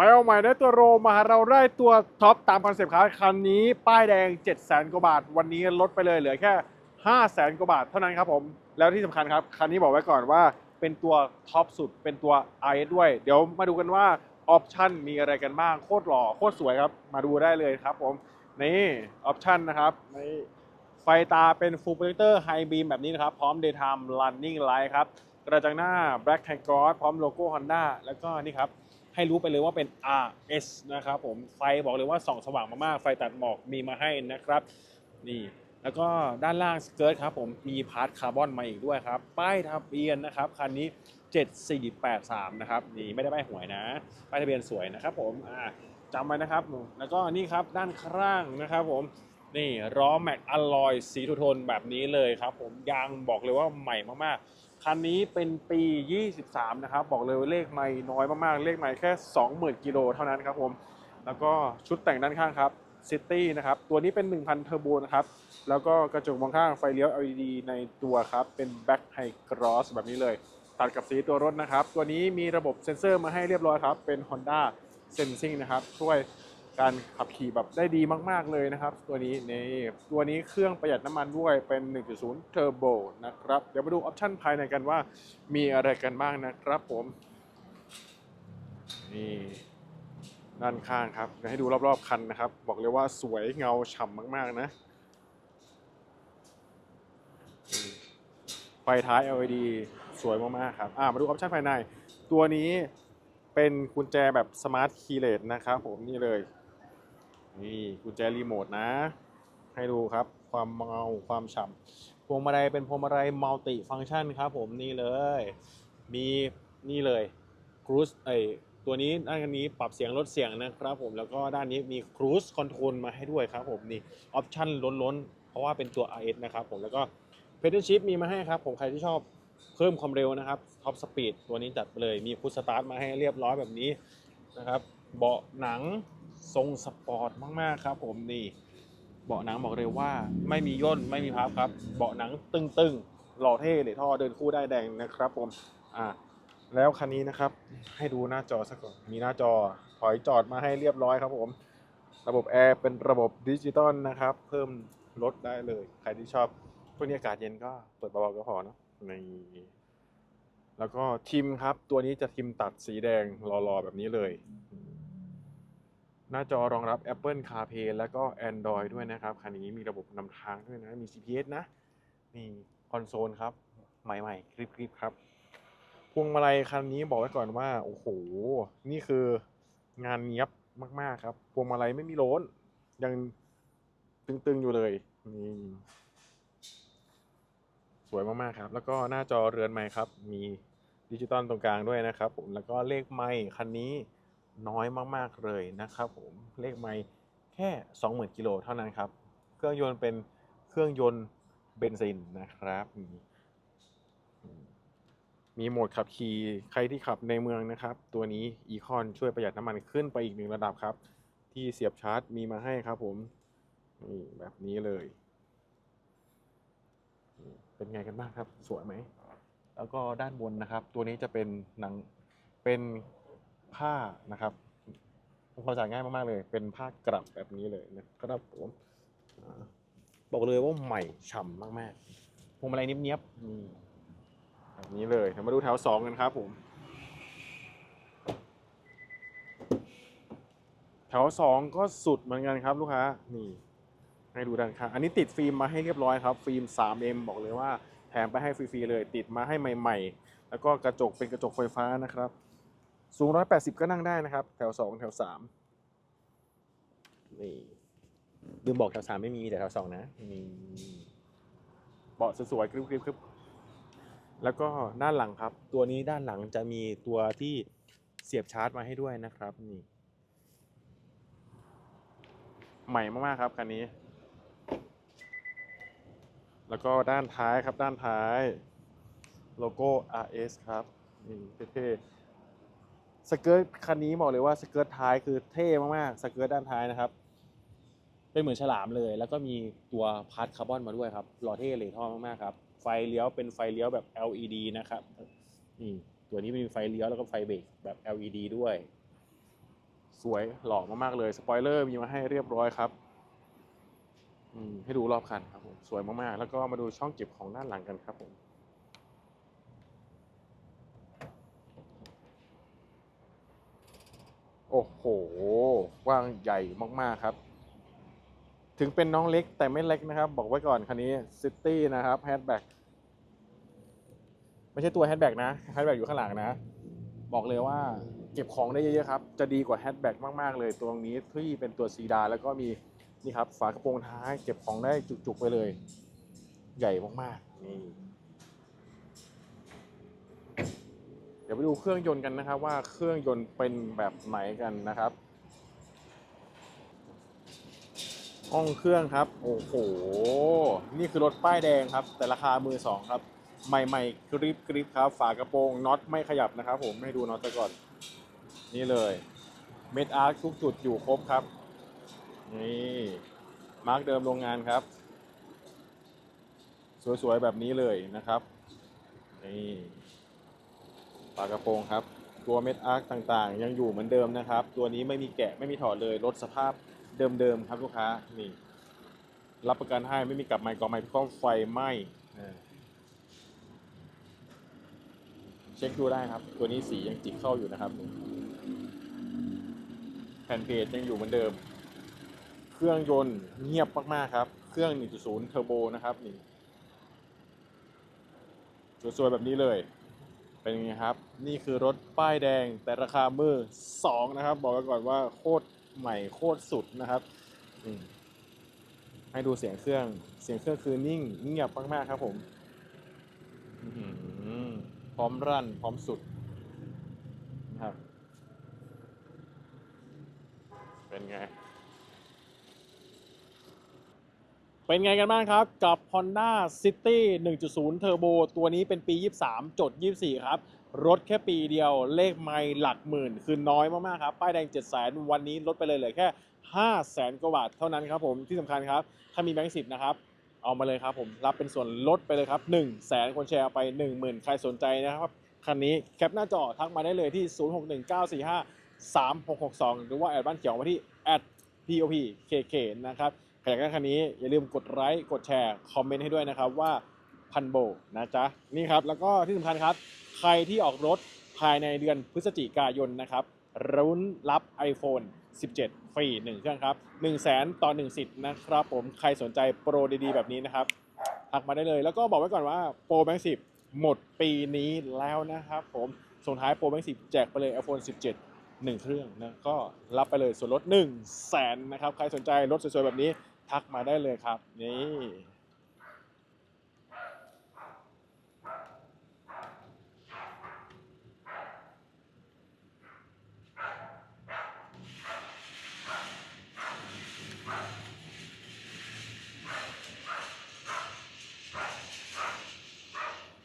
ไปเอาใหม่ได้ตัวโรมาเราได้ตัวท็อปตามคอนเซปต์ครับคันนี้ ป้ายแดง7 0 0 0 0 0กว่าบาท วันนี้ลดไปเลยเหลือแค่ 5 0 0 0 0 0กว่าบาทเท่านั้นครับผม แล้วที่สำคัญครับ คันนี้บอกไว้ก่อนว่าเป็นตัวท็อปสุดเป็นตัว RS ด้วย เดี๋ยวมาดูกันว่าออปชันมีอะไรกันบ้างโคตรหล่อโคตรสวยครับ มาดูได้เลยครับผมนี่ออปชันนะครับนี่ไฟตาเป็น Full Projector High Beam แบบนี้นะครับ พร้อม Daytime Running Light ครับกระจังหน้า Black t a g o s พร้อมโลโก้ Honda แล้วก็นี่ครับ ให้รู้ไปเลยว่าเป็น RS นะครับผมไฟบอกเลยว่าส่องสว่างมากๆ ไฟตัดหมอกมีมาให้นะครับ นี่แล้วก็ด้านล่างสเกิร์ตครับผมมีพาร์ทคาร์บอนมาอีกด้วยครับ ป้ายทะเบียนนะครับคันนี้ 7483 นะครับนี่ไม่ได้ป้ายหวยนะ ป้ายทะเบียนสวยนะครับผมอ่าจำไว้นะครับ แล้วก็นี่ครับด้านข้างนะครับผมนี่ล้อแม็กอลลอยสีทูโทนแบบนี้เลยครับผมยางบอกเลยว่าใหม่มากๆ คันนี้เป็นปี 23 นะครับ บอกเลยว่าเลขไม่น้อยมากๆ เลขไม่แค่ 20,000 กิโลเท่านั้นครับผม แล้วก็ชุดแต่งด้านข้างครับซิตี้นะครับ ตัวนี้เป็น 1,000 เทอร์โบนะครับ แล้วก็กระจกมองข้างไฟเลี้ยว LED ในตัวครับ เป็น Back High Cross แบบนี้เลย ตัดกับสีตัวรถนะครับ ตัวนี้มีระบบเซ็นเซอร์มาให้เรียบร้อยครับ เป็น Honda Sensing นะครับ ช่วย การขับขี่แบบได้ดีมาก ๆ เลยนะครับ ตัวนี้นี่ตัวนี้เครื่องประหยัดน้ำมันด้วยเป็น 1.0 Turbo นะครับ เดี๋ยวมาดูออปชั่นภายในกันว่ามีอะไรกันบ้างนะครับผม นี่ด้านข้างครับเดี๋ยวให้ดูรอบๆคันนะครับ บอกเลยว่าสวยเงาฉ่ำมาก ๆ นะนี่ไฟท้าย LED สวยมากๆครับ อ่ามาดูออปชั่นภายใน ตัวนี้เป็นกุญแจแบบสมาร์ทคีย์เลสนะครับผมนี่เลย นี่กุญแจรีโมทนะ ให้ดูครับความเงาความฉ่ำพวงมาลัยเป็นพวงมาลัยมัลติฟังก์ชันครับผมนี่เลย มีนี่เลยครูซไอตัวนี้ด้านนี้ปรับเสียงลดเสียงนะครับผมแล้วก็ด้านนี้มีครูซคอนโทรลมาให้ด้วยครับผมนี่ออปชั่นล้นๆ เพราะว่าเป็นตัว RS นะครับผมแล้วก็เพด a ชิ f มีมาให้ครับผมใครที่ชอบเพิ่มความเร็วนะครับท็อปสปีดตัวนี้จัดไปเลยมีพุชสตาร์ทมาให้เรียบร้อยแบบนี้นะครับ เบาะหนัง ทรงสปอร์ตมากๆครับ ผมนี่เบาะหนังบอกเลยว่า ไม่มีย่นไม่มีพับครับ เบาะหนังตึงๆหล่อเท่เลยท่อเดินคู่ได้แดงนะครับผมอ่าแล้วคันนี้นะครับ ให้ดูหน้าจอสักก่อนมีหน้าจอถอยจอดมาให้เรียบร้อยครับผม ระบบแอร์เป็นระบบดิจิตอลนะครับ เพิ่มลดได้เลย ใครที่ชอบพวกนี้อากาศเย็นก็เปิดเบาๆก็พอเนาะนี่แล้วก็ทิมครับ ตัวนี้จะทิมตัดสีแดงรอๆแบบนี้เลย หน้าจอรองรับ Apple CarPlay แล้วก็ Android ด้วยนะครับ คันนี้มีระบบนำทางด้วยนะ มี GPS นะ นี่คอนโซลครับ ใหม่ๆกริบๆครับ พวงมาลัยคันนี้บอกไว้ก่อนว่า โอ้โห นี่คืองานเนี้ยบมากๆครับ พวงมาลัยไม่มีโลนยังตึงๆอยู่เลย นี่สวยมากๆครับ แล้วก็หน้าจอเรือนไม้ครับ มีดิจิตอลตรงกลางด้วยนะครับผม แล้วก็เลขไม้คันนี้ น้อยมากๆเลยนะครับผมเลขไม่แค่ 20,000กิโลเท่านั้นครับ เครื่องยนต์เป็นเครื่องยนต์เบนซินนะครับมีมีโหมดขับขี่ใครที่ขับในเมืองนะครับ ตัวนี้อีคอนช่วยประหยัดน้ำมันขึ้นไปอีกหนึ่งระดับครับ ที่เสียบชาร์จมีมาให้ครับผมนี่แบบนี้เลย เป็นไงกันบ้างครับ สวยไหม แล้วก็ด้านบนนะครับ ตัวนี้จะเป็นหนังเป็น ผ้านะครับทำความสะอาดง่ายมากๆเลย เป็นผ้ากลับแบบนี้เลยนะครับผมบอกเลยว่าใหม่ฉ่ำมากๆพวงมาลัยเนี้ยบๆนี่แบบนี้เลยเดี๋ยวมาดูแถวสองกันครับผมแถวสองก็สุดเหมือนกันครับลูกค้านี่ให้ดูด้านข้างอันนี้ติดฟิล์มมาให้เรียบร้อยครับ ฟิล์ม 3M บอกเลยว่าแถมไปให้ฟรีๆเลย ติดมาให้ใหม่ ๆ แล้วก็กระจกเป็นกระจกไฟฟ้านะครับ สูง 180 ก็นั่งได้นะครับ แถว 2 แถว 3 นี่ลืมบอกแถว 3 ไม่มี แต่แถว 2 นะนี่เบาะสวยๆกริบๆครับแล้วก็ด้านหลังครับ ตัวนี้ด้านหลังจะมีตัวที่เสียบชาร์จมาให้ด้วยนะครับ นี่ ใหม่มากๆครับคันนี้ แล้วก็ด้านท้ายครับด้านท้าย โลโก้ RS ครับ นี่เท่ๆ สเกิร์ตคันนี้บอกเลยว่าสเกิร์ตท้ายคือเท่มากๆสเกิร์ตด้านท้ายนะครับ เป็นเหมือนฉลามเลย แล้วก็มีตัวพาร์ทคาร์บอนมาด้วยครับหล่อเท่เลยท่อมากๆครับไฟเลี้ยวเป็นไฟเลี้ยวแบบ LED นะครับนี่ตัวนี้มีไฟเลี้ยวแล้วก็ไฟเบรกแบบ LED ด้วย สวยหล่อมากๆเลยสปอยเลอร์มีมาให้เรียบร้อยครับอืมให้ดูรอบคันครับผมสวยมากๆ แล้วก็มาดูช่องเก็บของด้านหลังกันครับผม โอ้โหกว้างใหญ่มากๆครับ ถึงเป็นน้องเล็กแต่ไม่เล็กนะครับ บอกไว้ก่อนคันนี้ซิตี้นะครับแฮชแบ็กไม่ใช่ตัวแฮชแบ็กนะแฮชแบ็กอยู่ข้างหลังนะ บอกเลยว่าเก็บของได้เยอะๆครับ จะดีกว่าแฮชแบ็กมากๆเลยตัวนี้ที่เป็นตัวซีดาแล้วก็มีนี่ครับฝากระโปรงท้ายเก็บของได้จุกๆไปเลย ใหญ่มากๆนี่ เดี๋ยวไปดูเครื่องยนต์กันนะครับว่าเครื่องยนต์เป็นแบบไหนกันนะครับ ห้องเครื่องครับ โอ้โห นี่คือรถป้ายแดงครับ แต่ราคามือสองครับ ใหม่ๆกริบกริบครับ ฝากระโปรงน็อตไม่ขยับนะครับ ผมให้ดูน็อตก่อน นี่เลยเม็ดอาร์คทุกจุดอยู่ครบครับ นี่มาร์กเดิมโรงงานครับ สวยๆแบบนี้เลยนะครับ นี่ ฝากระโปรงครับ ตัวเม็ดอาร์คต่างๆ ยังอยู่เหมือนเดิมนะครับ ตัวนี้ไม่มีแกะไม่มีถอดเลยรถสภาพเดิมๆครับลูกค้านี่รับประกันให้ไม่มีกลับไมค์กอไมค์ก็ไฟไหม้เช็คดูได้ครับ ตัวนี้สียังจิกเข้าอยู่นะครับแผ่นเพจยังอยู่เหมือนเดิม เครื่องยนต์เงียบมากๆครับ เครื่อง 1.0 เทอร์โบนะครับนี่สวยๆแบบนี้เลย เป็นไงครับ นี่คือรถป้ายแดงแต่ราคามือสองนะครับ บอกกันก่อนว่าโคตรใหม่โคตรสุดนะครับให้ดูเสียงเครื่อง เสียงเครื่องคือนิ่งเงียบมากๆครับผมพร้อมรั่นพร้อมสุดนะครับ เป็นไง เป็นไงกันบ้างครับ กับ Honda City 1.0 Turbo ตัวนี้เป็นปี 23 จด 24 ครับ รถแค่ปีเดียวเลขไม่หลักหมื่น คือน้อยมากๆครับ ป้ายแดง 7 0 0 0 0 วันนี้ลดไปเลยเหลือแค่ 5 0 0 0 0 0 กว่าบาทเท่านั้นครับผมที่สำคัญครับ ถ้ามีแบงค์สิบนะครับ เอามาเลยครับผม รับเป็นส่วนลดไปเลยครับ 1 0 0 0 0 0 คนแชร์ไป 10,000 ใครสนใจนะครับ คันนี้แคปหน้าจอทักมาได้เลยที่ 061945 3662 หรือว่าแอดบ้านเขียวมาที่ @popkk นะครับ อยากได้คันนี้อย่าลืมกดไลค์กดแชร์คอมเมนต์ให้ด้วยนะครับว่าพันโบนะจ๊ะนี่ครับแล้วก็ที่สำคัญครับ ใครที่ออกรถภายในเดือนพฤศจิกายนนะครับรุ้นรับ iPhone 17 ฟรี 1 เครื่องครับ 1 0 0 0 0แสนต่อ1สิทธิ์นะครับผมใครสนใจโปรดีๆ แบบนี้นะครับทักมาได้เลย แล้วก็บอกไว้ก่อนว่าโปรแบงค์10หมดปีนี้แล้วนะครับผมส่งท้ายโปรแบงค์10แจกไปเลย iPhone 17 1 เครื่องนะก็รับไปเลยส่วนลด1 0 0 0 0แสนนะครับใครสนใจรถสวยๆ แบบนี้ ทักมาได้เลยครับ นี่